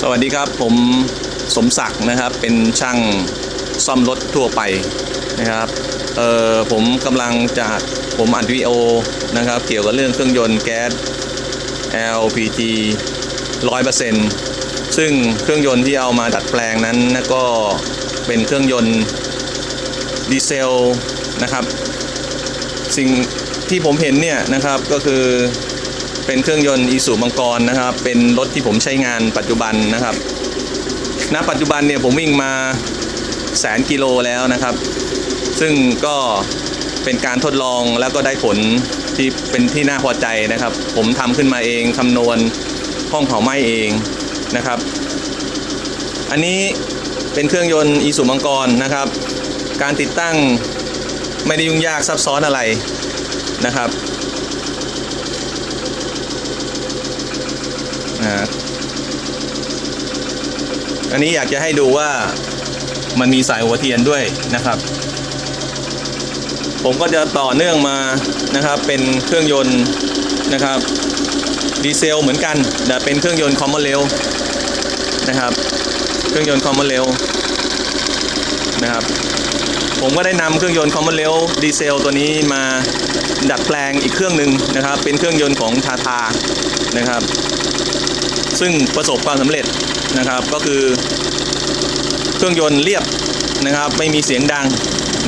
สวัสดีครับผมสมศักดิ์นะครับเป็นช่างซ่อมรถทั่วไปนะครับเอ่อผมกำลังจะผมอัดวิดีโอนะครับเกี่ยวกับเรื่องเครื่องยนต์แก๊ส LPG 100%ซึ่งเครื่องยนต์ที่เอามาดัดแปลงนั้นก็เป็นเครื่องยนต์ดีเซลนะครับ สิ่งที่ผมเห็นเนี่ยนะครับก็คือ เป็นเครื่องยนต์อีสุมังกรนะครับ เป็นรถที่ผมใช้งานปัจจุบันนะครับ ณ ปัจจุบันเนี่ยผมวิ่งมาแสนกิโลแล้วนะครับ ซึ่งก็เป็นการทดลองแล้วก็ได้ผลที่เป็นที่น่าพอใจนะครับ ผมทำขึ้นมาเองคำนวณห้องเผาไหม้เองนะครับ อันนี้เป็นเครื่องยนต์อีสุมังกรนะครับ การติดตั้งไม่ได้ยุ่งยากซับซ้อนอะไรนะครับ อันนี้อยากจะให้ดูว่ามันมีสายหัวเทียนด้วยนะครับ ผมก็จะต่อเนื่องมานะครับ เป็นเครื่องยนต์นะครับดีเซลเหมือนกันแต่เป็นเครื่องยนต์คอมมอนเรลนะครับ เครื่องยนต์คอมมอนเรลนะครับ ผมก็ได้นำเครื่องยนต์คอมมอนเรลดีเซลตัวนี้มาดัดแปลงอีกเครื่องหนึ่งนะครับ เป็นเครื่องยนต์ของทาทานะครับ ซึ่งประสบความสำเร็จนะครับก็คือ เครื่องยนต์เรียบนะครับไม่มีเสียงดัง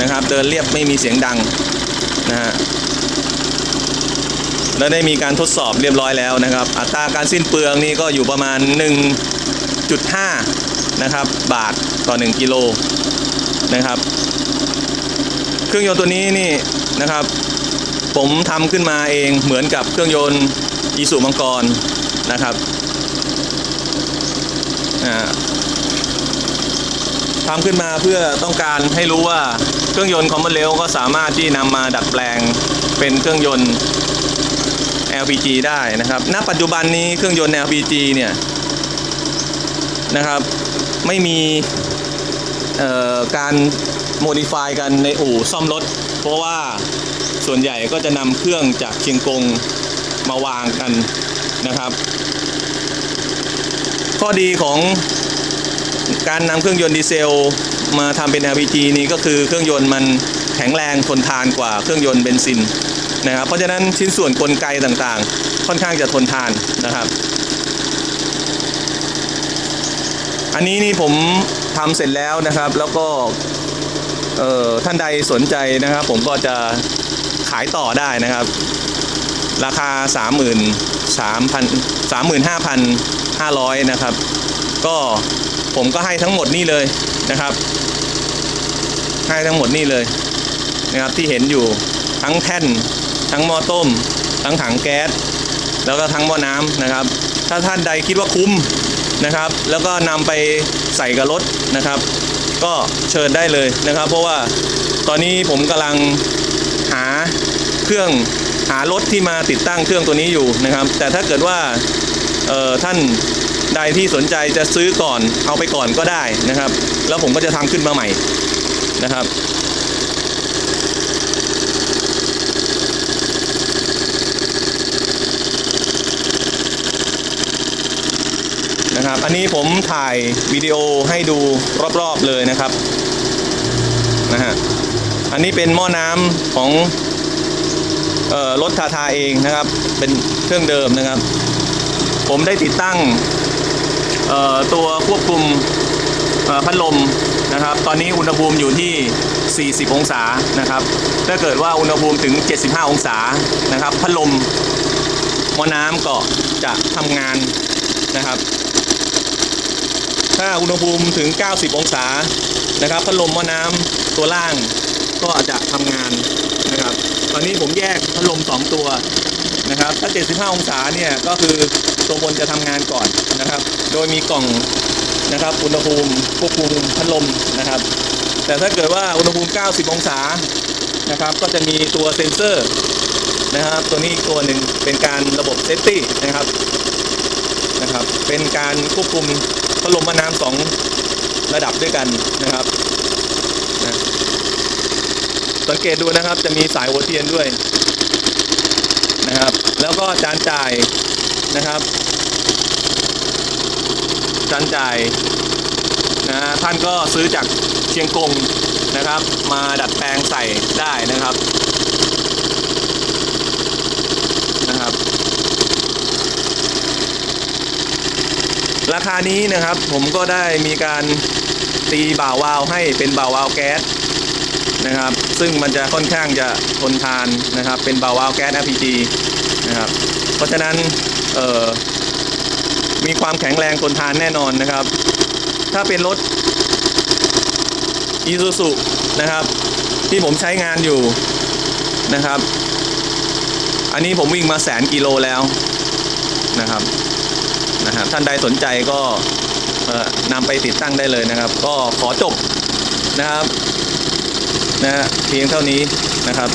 นะครับเดินเรียบไม่มีเสียงดังนะฮะและได้มีการทดสอบเรียบร้อยแล้วนะครับ อัตราการสิ้นเปลืองนี่ก็อยู่ประมาณ 1.5 นะครับ บาทต่อ 1กิโลนะครับ เครื่องยนต์ตัวนี้นี่นะครับ ผมทำขึ้นมาเองเหมือนกับเครื่องยนต์อีสุมังกรนะครับอ่า ทำขึ้นมาเพื่อต้องการให้รู้ว่าเครื่องยนต์คอมมอนเรลก็สามารถที่นำมาดัดแปลงเป็นเครื่องยนต์ LPG ได้นะครับ ณ ปัจจุบันนี้เครื่องยนต์ LPG เนี่ยนะครับ ไม่มีการโมดิฟายกันในอู่ซ่อมรถ เพราะว่าส่วนใหญ่ก็จะนำเครื่องจากเชียงกงมาวางกันนะครับ ข้อดีของ การนำเครื่องยนต์ดีเซล มาทำเป็น LPG นี้ก็คือเครื่องยนต์มันแข็งแรงทนทานกว่าเครื่องยนต์เบนซินนะครับ เพราะฉะนั้นชิ้นส่วนกลไกต่างๆ ค่อนข้างจะทนทานนะครับ อันนี้นี่ผมทำเสร็จแล้วนะครับ แล้วก็ท่านใดสนใจนะครับ ผมก็จะขายต่อได้นะครับ ราคา 33,000 35,500 นะครับ ก็ ผมก็ให้ทั้งหมดนี่เลยนะครับ ให้ทั้งหมดนี่เลยนะครับที่เห็นอยู่ทั้งแท่น ทั้งหม้อต้ม ทั้งถังแก๊สแล้วก็ทั้งหม้อน้ำนะครับ ถ้าท่านใดคิดว่าคุ้มนะครับ แล้วก็นำไปใส่กับรถนะครับ ก็เชิญได้เลยนะครับ เพราะว่าตอนนี้ผมกำลังหาเครื่องหารถที่มาติดตั้งเครื่องตัวนี้อยู่นะครับ แต่ถ้าเกิดว่าเออท่าน ใดที่สนใจจะซื้อก่อนเอาไปก่อนก็ได้นะครับ แล้วผมก็จะทำขึ้นมาใหม่นะครับนะครับ อันนี้ผมถ่ายวิดีโอให้ดูรอบๆเลยนะครับนะฮะอันนี้เป็นหม้อน้ำของรถทาทาเองนะครับ เป็นเครื่องเดิมนะครับ ผมได้ติดตั้ง ตัวควบคุมพัดลมนะครับ ตอนนี้อุณหภูมิอยู่ที่ 40 องศานะครับ ถ้าเกิดว่าอุณหภูมิถึง 75 องศานะครับ พัดลมมอน้ำก็จะทำงานนะครับ ถ้าอุณหภูมิถึง 90 องศานะครับ พัดลมมอน้ำตัวล่างก็จะทำงานนะครับ ตอนนี้ผมแยกพัดลม 2 ตัว นะครับ ถ้า 75 องศาเนี่ยก็คือตัวบนจะทำงานก่อนนะครับ โดยมีกล่องนะครับอุณหภูมิควบคุมพัดลมนะครับ แต่ถ้าเกิดว่าอุณหภูมิ 90 องศานะครับก็จะมีตัวเซ็นเซอร์นะครับ ตัวนี้ตัวหนึ่งเป็นการระบบเซฟตี้นะครับนะครับ เป็นการควบคุมพัดลมม่าน้ำสองระดับด้วยกันนะครับนะสังเกตดูนะครับจะมีสายหัวเทียนด้วย แล้วก็จานจ่ายนะครับชั้นจ่ายนะฮะท่านก็ซื้อจากเชียงกงนะครับ มาดัดแปลงใส่ได้นะครับนะครับ ราคานี้นะครับผมก็ได้มีการตีบ่าววาวให้เป็นบ่าววาวแก๊สนะครับ ซึ่งมันจะค่อนข้างจะทนทานนะครับ เป็นบ่าววาวแก๊ส LPG นะครับ เพราะฉะนั้นมีความแข็งแรงทนทานแน่นอนนะครับ ถ้าเป็นรถอีซูซุนะครับ ที่ผมใช้งานอยู่นะครับ อันนี้ผมวิ่งมาแสนกิโลแล้วนะครับนะครับท่านใดสนใจก็นำไปติดตั้งได้เลยนะครับ ก็ขอจบนะครับนะเพียงเท่านี้นะครับ